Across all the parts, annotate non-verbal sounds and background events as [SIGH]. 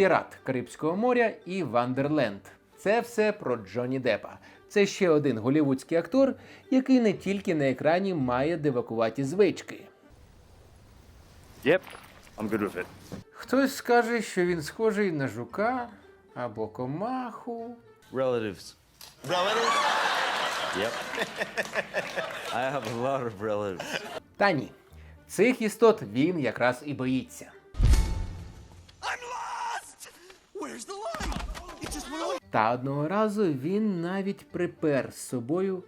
Пірат Карибського моря і Вандерленд. Це все про Джонні Деппа. Це ще один голівудський актор, який не тільки на екрані має дивакуваті звички. Yep, I'm good with it. Хтось скаже, що він схожий на жука або комаху. Relatives. Relatives? Yep. [LAUGHS] I have a lot of relatives. Та ні, цих істот він якраз і боїться. Та одного разу він навіть припер з собою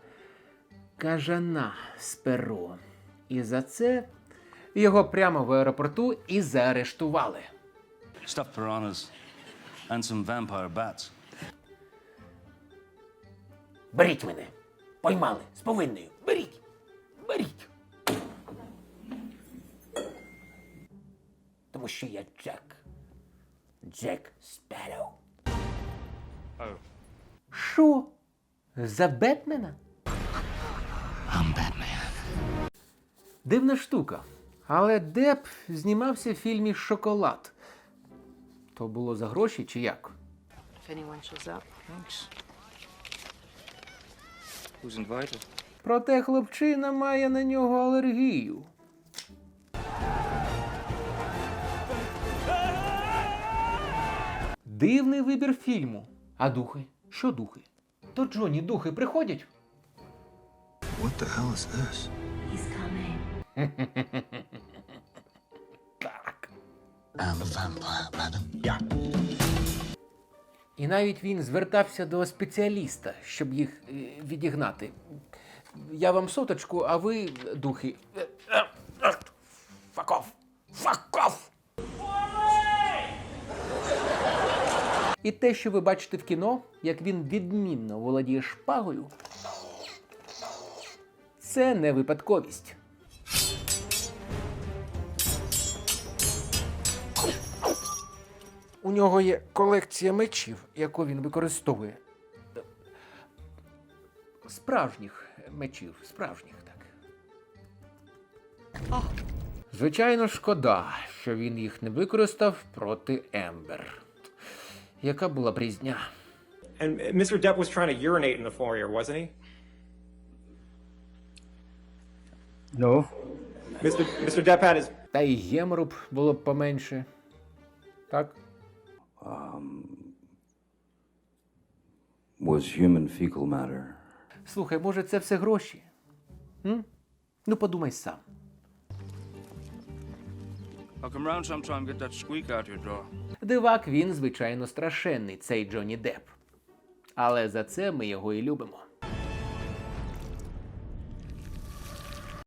кажана з перо. І за це його прямо в аеропорту і заарештували. Stuffed piranhas and some vampire bats. Беріть мене! Поймали з повинною. Беріть! Беріть! Тому що я Джек. Джек Спероу. Oh. Що? За Бетмена? Дивна штука. Але Деп знімався в фільмі Шоколад. То було за гроші чи як? If anyone shows up. Thanks. Who's invited? Проте хлопчина має на нього алергію. Дивний вибір фільму. А духи? Що духи? То Джоні духи приходять. What the hell is this? He's coming. [LAUGHS] Так. I'm a vampire, madam. Yeah. І навіть він звертався до спеціаліста, щоб їх е, відігнати. Я вам соточку, а ви духи. І те, що ви бачите в кіно, як він відмінно володіє шпагою, це не випадковість. У нього є колекція мечів, яку він використовує. Справжніх мечів, справжніх, так. Звичайно, шкода, що він їх не використав проти Ембер. Яка була б різня? And uh, Mr. Depp was trying to urinate in the foyer, wasn't he? No. Mr. Mr. Depp had his Та й гемору б було б поменше. Так? was human fecal matter. Слухай, може, це все гроші? М? Ну, подумай сам. I'll come. Дивак він, звичайно, страшенний, цей Джонні Депп. Але за це ми його і любимо.